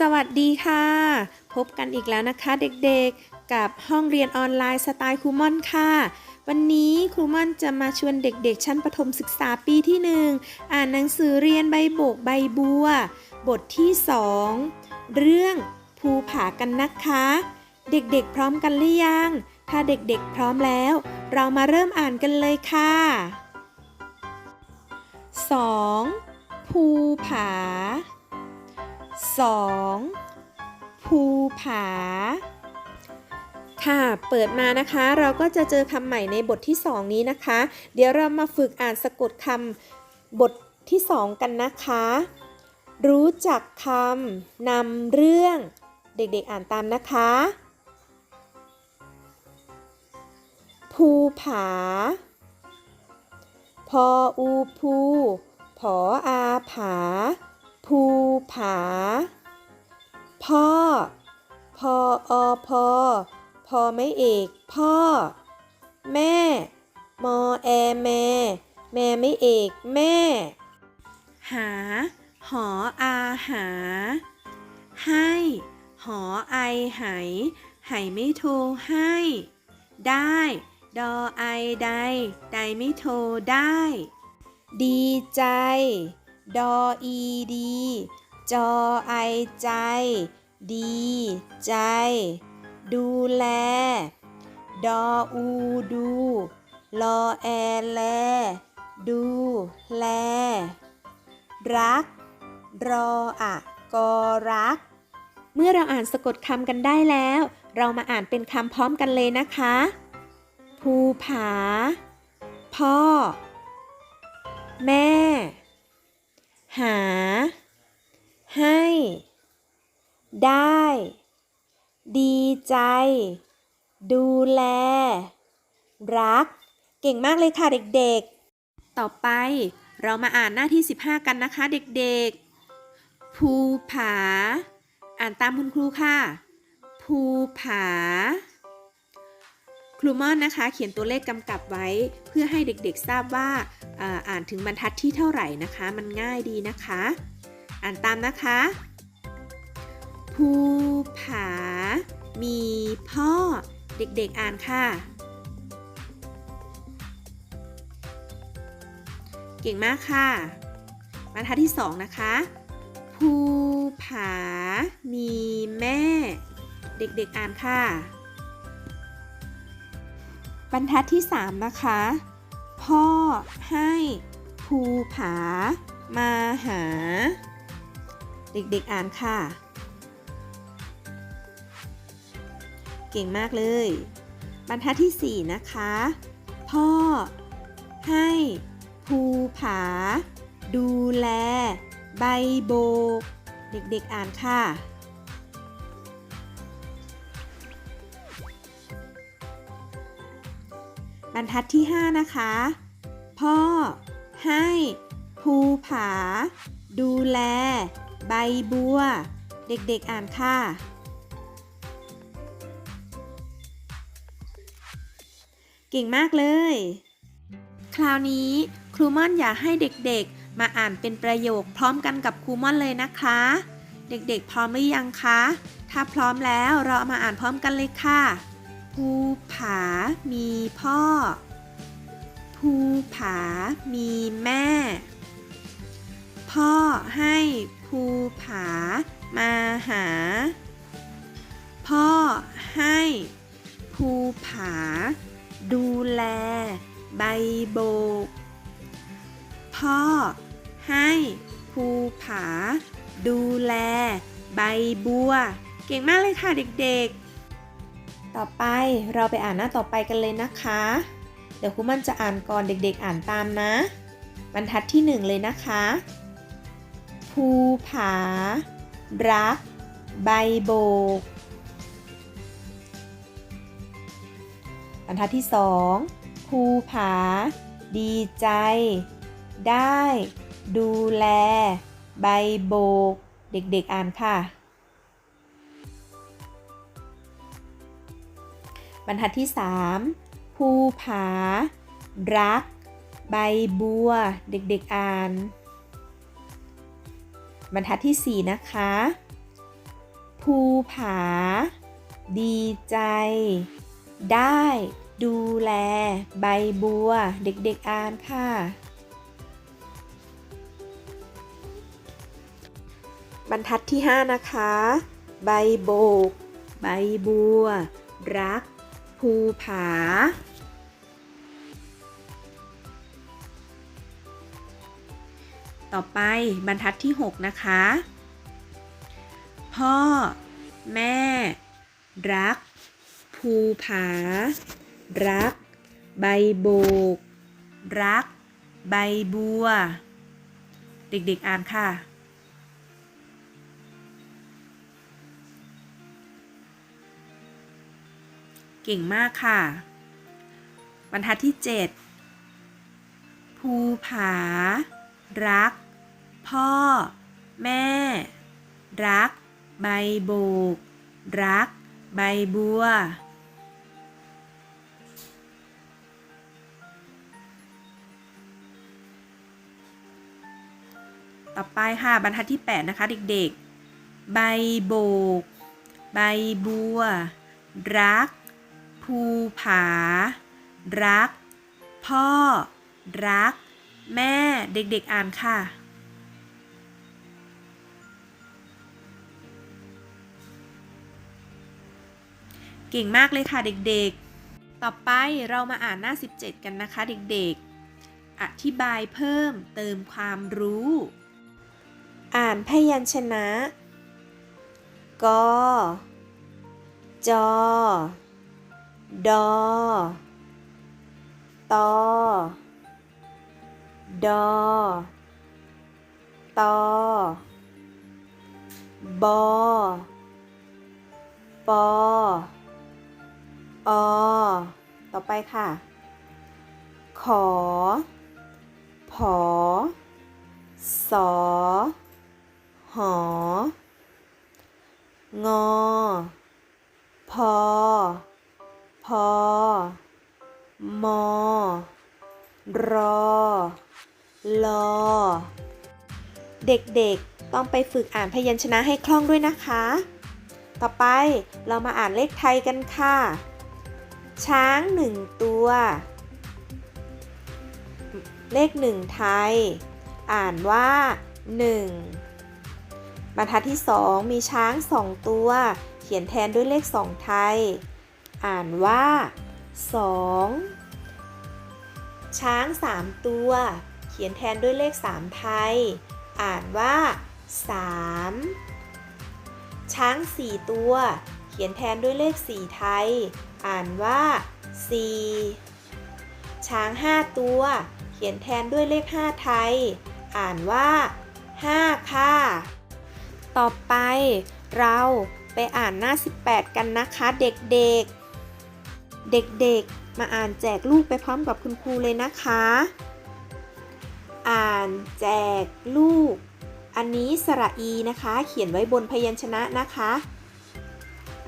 สวัสดีค่ะ พบกันอีกแล้วนะคะเด็กๆ กับห้องเรียนออนไลน์สไตล์ครูม่อนค่ะ วันนี้ครูม่อนจะมาชวนเด็กๆ ชั้นประถมศึกษาปีที่หนึ่งอ่านหนังสือเรียนใบโบกใบบัว บทที่สองเรื่องภูผากันนะคะ เด็กๆ พร้อมกันหรือยัง ถ้าเด็กๆ พร้อมแล้ว เรามาเริ่มอ่านกันเลยค่ะ 2. ภูผา 2. ภูผา ค่ะ เปิดมานะคะ เราก็จะเจอคำใหม่ในบทที่ 2 นี้นะคะ เดี๋ยวเรามาฝึกอ่านสะกดคำบทที่ 2 กันนะคะ รู้จักคำนำเรื่อง เด็กๆอ่านตามนะคะ ภูผา พออูภู ผออาผา ภูผา พ่อ พออพอพอไม่เอกพ่อ แม่ มอแอแม่ แม่ไม่เอกแม่ หา หออาหา ให้ หอไอไหไหไม่โทรให้ ได้ ดอไอใดใดไม่โทรได้ ดีใจ ดออีดี จอไอใจ ดี ใจ ดูแล ดออูดู ลอแอแล ดูแล รัก รออะกอรัก เมื่อเราอ่านสะกดคำกันได้แล้ว เรามาอ่านเป็นคำพร้อมกันเลยนะคะ ภูผา พ่อ แม่ หา ให้ ได้ ดีใจ ดูแล รัก เก่งมากเลยค่ะเด็กๆ ต่อไปเรามาอ่านหน้าที่ 15 กันนะคะเด็กๆ ภูผา อ่านตามคุณครูค่ะ ภูผา ครูม่อนนะคะ เขียนตัวเลขกำกับไว้ เพื่อให้เด็กๆทราบว่า อ่านถึงบรรทัดที่เท่าไหร่นะคะ มันง่ายดีนะคะ อ่านตามนะคะ ภูผา มีพ่อ เด็กๆอ่านค่ะ เก่งมากค่ะ บรรทัดที่สองนะคะ ภูผา มีแม่ เด็กๆอ่านค่ะ บรรทัดที่3นะคะ พ่อให้ภูผา มาหา เด็กๆอ่านค่ะ เก่งมากเลย บรรทัดที่ 4 นะคะ พ่อ ให้ภูผา ดูแล ใบโบก เด็กๆอ่านค่ะ บรรทัดที่ 5 นะคะ พ่อ ให้ภูผา ดูแล ใบบัว เด็กๆอ่านค่ะ เก่งมากเลย คราวนี้ครูม่อนอยากให้เด็กๆ มาอ่านเป็นประโยคพร้อมกันกับครูม่อนเลยนะคะ เด็กๆ พร้อมหรือยังคะ ถ้าพร้อมแล้วเรามาอ่านพร้อมกันเลยค่ะ ภูผามีพ่อ ภูผามีแม่ พ่อให้ภูผามาหา พ่อให้ภูผา ดูแล ใบโบก พ่อให้ภูผา ดูแล ใบบัว เก่งมากเลยค่ะเด็กๆ ต่อไปเราไปอ่านหน้าต่อไปกันเลยนะคะ เดี๋ยวครูมันจะอ่านก่อนเด็กๆอ่านตามนะ บรรทัดที่หนึ่งเลยนะคะ ภูผา รัก ใบโบก บรรทัดที่สองภูผา ดีใจ ได้ ดูแล ใบโบก เด็กๆอ่านค่ะ บรรทัดที่ 3 ภูผา รัก ใบบัว เด็กๆอ่าน บรรทัดที่ 4 นะคะ ภูผา ดีใจ ได้ดูแล ใบบัว เด็กๆอ่านค่ะ บรรทัดที่ 5 นะคะ ใบโบก ใบบัว รัก ภูผา ต่อไปบรรทัดที่ 6 นะคะ พ่อ แม่ รัก ภูผา รัก ใบโบก รัก ใบบัว เด็กๆอ่านค่ะ เก่งมากค่ะ บรรทัดที่ 7 ภูผา รัก พ่อ แม่ รัก ใบโบก รัก ใบบัวต่อไปค่ะบรรทัดที่ 8 นะคะ เด็กๆ ใบโบก ใบบัว รัก ภูผา รัก พ่อ รัก แม่เด็กๆอ่านค่ะ เก่งมากเลยค่ะเด็กๆ ต่อไปเรามาอ่านหน้า 17 กันนะคะเด็กๆ อธิบายเพิ่มเติมความรู้ อ่านพยัญชนะกจ ดตอดตอ บอปอต่อไปค่ะ ขอ ผอ สอ หอ งอ พอ พอ มอ รอ ลอ เด็กๆ ต้องไปฝึกอ่านพยัญชนะให้คล่องด้วยนะคะ ต่อไปเรามาอ่านเลขไทยกันค่ะ ช้างหนึ่งตัว เลขหนึ่งไทย อ่านว่าหนึ่งบรรทัดที่สองมีช้างสองตัว เขียนแทนด้วยเลขสองไทย อ่านว่าสองช้างสามตัว เขียนแทนด้วยเลขสามไทย อ่านว่าสามช้างสี่ตัว เขียนแทนด้วยเลขสี่ไทย อ่านว่าสี่ช้างห้าตัว เขียนแทนด้วยเลขห้าไทย อ่านว่าห้าค่ะ ต่อไปเราไปอ่านหน้า 18 กันนะคะเด็กๆ เด็กๆ มาอ่านแจกลูกไปพร้อมกับคุณครูเลยนะคะ อ่านแจกลูก อันนี้สระอีนะคะ เขียนไว้บนพยัญชนะนะคะ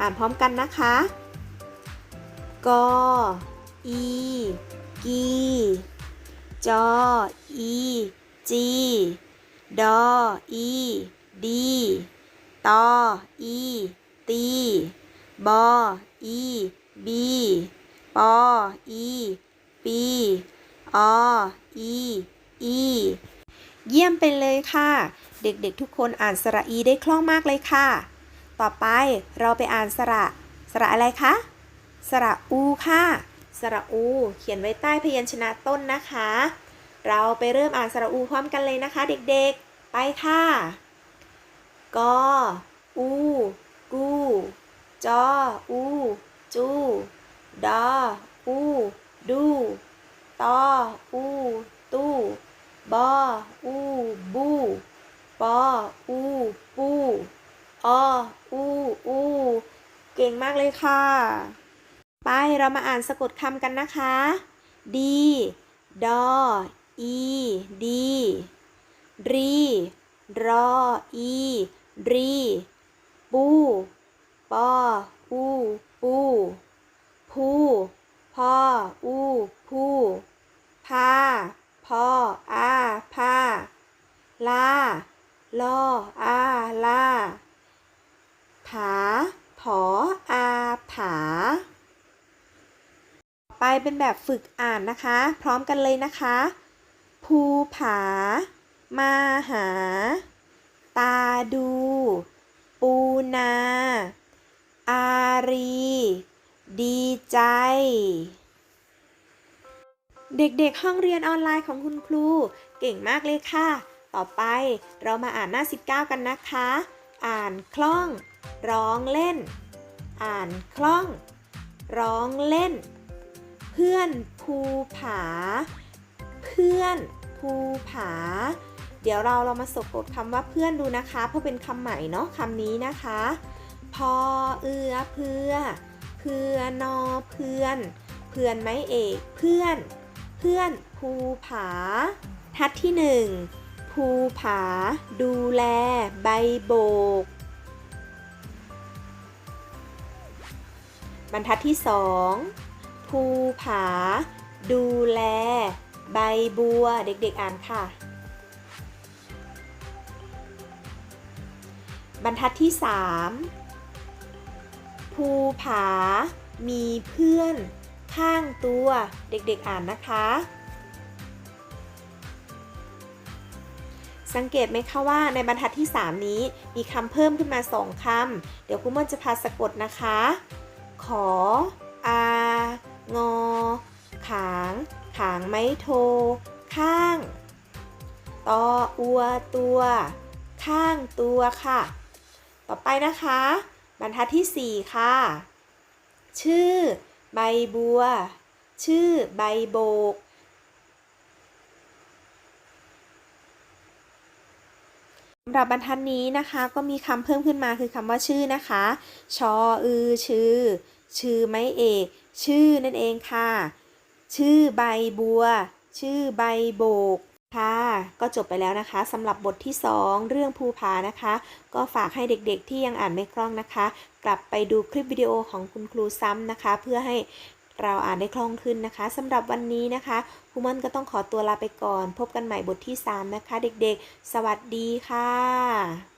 อ่านพร้อมกันนะคะกอีกีจออีจีดออีดีตออีตีบออี บีปอ อีปีออี อี เยี่ยมไปเลยค่ะ เด็กๆทุกคนอ่านสระอีได้คล่องมากเลยค่ะ ต่อไปเราไปอ่านสระ สระอะไรคะ สระอูค่ะ สระอู เขียนไว้ใต้พยัญชนะต้นนะคะ เราไปเริ่มอ่านสระอูพร้อมกันเลยนะคะ เด็กๆ ไปค่ะ กอ อู กู จอ อู จู ดอ อู ดู ตอ อู ตูบอ อู บู ปอ อู ปูออู อู เก่งมากเลยค่ะ ไปเรามาอ่านสะกดคำกันนะคะ ดี ดอ อี ดี รี รอ อี รี ปู ปอ ปูพูพ่ออูพูพาพ่ออาพาลาลออาลาผาผออาผา ไปเป็นแบบฝึกอ่านนะคะ พร้อมกันเลยนะคะ ภูผา มาหา ตาดู ปูนา อารี ดีใจ เด็กๆ ห้องเรียนออนไลน์ของคุณครู เก่งมากเลยค่ะ ต่อไปเรามาอ่านหน้า 19 กันนะคะ อ่านคล่อง ร้องเล่น อ่านคล่อง ร้องเล่น เพื่อนภูผา เพื่อนภูผา เดี๋ยวเราเรามาสะกดคำว่าเพื่อนดูนะคะ เพราะเป็นคำใหม่เนาะคำนี้นะคะ พอเอือเพื่อ เพื่อนอเพื่อน เพื่อนไม้เอกเพื่อน เพื่อนภูผา ทัดที่หนึ่งภูผา ดูแล ใบโบก บรรทัดที่สองภูผา ดูแล ใบบัว เด็กๆอ่านค่ะ บรรทัดที่สาม ภูผา มีเพื่อน ข้างตัว เด็กๆอ่านนะคะ สังเกตไหมคะว่าในบรรทัดที่ 3 นี้มีคำเพิ่มขึ้นมา 2คำเดี๋ยวคุณม่อนจะพาสะกดนะคะ ขอ อา งอ ขาง ขางไม้โท ข้างตออัวตัว ข้างตัวค่ะ ต่อไปนะคะ บรรทัดที่ 4 ค่ะ ชื่อ ใบบัว ชื่อใบโบก สำหรับบรรทัดนี้นะคะก็มีคำเพิ่มขึ้นมาคือคำว่าชื่อนะคะ ชออือ ชื่อ ชื่อไม้เอก ชื่อนั่นเองค่ะ ชื่อใบบัว ชื่อใบโบก ค่ะก็จบไปแล้วนะคะสำหรับบทที่ 2 เรื่องภูผานะคะ ก็ฝากให้เด็กๆที่ยังอ่านไม่คล่องนะคะ กลับไปดูคลิปวิดีโอของคุณครูซ้ำนะคะ เพื่อให้เราอ่านได้คล่องขึ้นนะคะสำหรับวันนี้นะคะครูม่อนก็ต้องขอตัวลาไปก่อน พบกันใหม่บทที่ 3 นะคะ เด็กๆ สวัสดีค่ะ